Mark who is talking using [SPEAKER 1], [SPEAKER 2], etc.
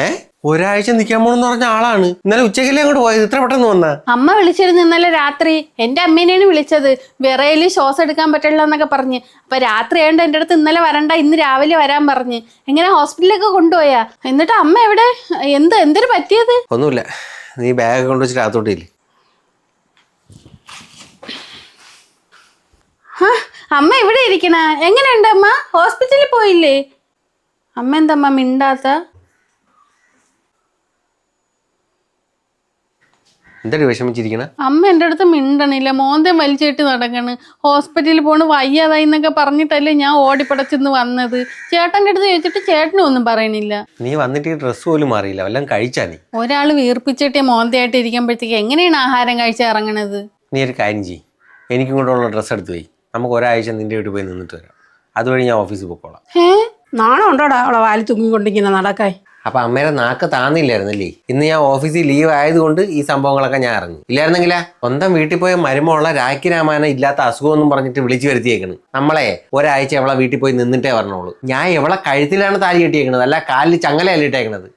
[SPEAKER 1] ഏ? ഒരാഴ്ച നിൽക്കാൻ പോണെന്ന് പറഞ്ഞ ആളാണ്. ഇന്നലെ ഉച്ചക്കല്ലേ അങ്ങോട്ട് പോയത്? ഇത്ര പെട്ടെന്ന് വന്ന.
[SPEAKER 2] അമ്മ വിളിച്ചിരുന്നു ഇന്നലെ രാത്രി. എന്റെ അമ്മേനെയാണ് വിളിച്ചത്. വിറയിൽ ശ്വാസം എടുക്കാൻ പറ്റില്ല എന്നൊക്കെ പറഞ്ഞ്. അപ്പൊ രാത്രി ആയതുകൊണ്ട് എന്റെ അടുത്ത് ഇന്നലെ വരണ്ട ഇന്ന് രാവിലെ വരാൻ പറഞ്ഞ്. എങ്ങനെ ഹോസ്പിറ്റലിലൊക്കെ കൊണ്ടുപോയാ? എന്നിട്ട് അമ്മ എവിടെ? എന്ത് എന്തിനു പറ്റിയത്?
[SPEAKER 1] ഒന്നുമില്ല. നീ ബാഗ് കൊണ്ടുവച്ചിട്ട് അകത്തോട്ടില്ലേ
[SPEAKER 2] അമ്മ ഇവിടെ ഇരിക്കണ? എങ്ങനെയുണ്ട് അമ്മ? ഹോസ്പിറ്റലിൽ പോയില്ലേ? അമ്മ എന്താ മിണ്ടാത്ത?
[SPEAKER 1] എന്തൊരു വിഷമിച്ചിരിക്കണ?
[SPEAKER 2] അമ്മ എന്റെ അടുത്ത് മിണ്ടണില്ല. മോന്തം വലിച്ചിട്ട് നടക്കണ്. ഹോസ്പിറ്റലിൽ പോണ് വയ്യാതായി എന്നൊക്കെ പറഞ്ഞിട്ടല്ലേ ഞാൻ ഓടിപ്പടച്ചെന്ന് വന്നത്. ചേട്ടന്റെ അടുത്ത് ചോദിച്ചിട്ട് ചേട്ടനും ഒന്നും പറയണില്ല.
[SPEAKER 1] നീ വന്നിട്ട് ഡ്രസ് ഡ്രസ്സ് പോലും മാറിയില്ല. വല്ലതും കഴിച്ചാ നീ?
[SPEAKER 2] ഒരാൾ വീർപ്പിച്ചിട്ട് മോന്തയായിട്ട് ഇരിക്കുമ്പോഴത്തേക്ക് എങ്ങനെയാണ് ആഹാരം കഴിച്ച് ഇറങ്ങണത്?
[SPEAKER 1] നീ ഒരു കാര്യം ചെയ്യ്. എനിക്കും കൂടെയുള്ള ഡ്രസ്സ് എടുത്തു പോയി. നമുക്ക് ഒരാഴ്ച നിന്റെ വീട്ടിൽ പോയി നിന്നിട്ട് വരാം. അതുവഴി ഞാൻ ഓഫീസിൽ പോയിക്കോളാം.
[SPEAKER 3] നാണം ഉണ്ടോടാ അവളെ വാലി തൂങ്ങിക്കൊണ്ടിങ്ങനെ നടക്കായി?
[SPEAKER 1] അപ്പൊ അമ്മേരെ നാക്ക് താന്നില്ലായിരുന്നല്ലേ? ഇന്ന് ഞാൻ ഓഫീസിൽ ലീവ് ആയതുകൊണ്ട് ഈ സംഭവങ്ങളൊക്കെ ഞാൻ അറിഞ്ഞു. ഇല്ലായിരുന്നെങ്കിലാ സ്വന്തം വീട്ടിൽ പോയ മരുമോളെ രാഖി രാമായണം ഇല്ലാത്ത അസുഖമൊന്നും പറഞ്ഞിട്ട് വിളിച്ചു വരുത്തിയേക്കണ്. നമ്മളെ ഒരാഴ്ച അവളെ വീട്ടിൽ പോയി നിന്നിട്ടേ പറഞ്ഞോളൂ. ഞാൻ എവളെ കഴുത്തിലാണ് താലി കെട്ടിയേക്കണത് അല്ല കാലിൽ ചങ്ങലയല്ല ഇട്ടേക്കണത്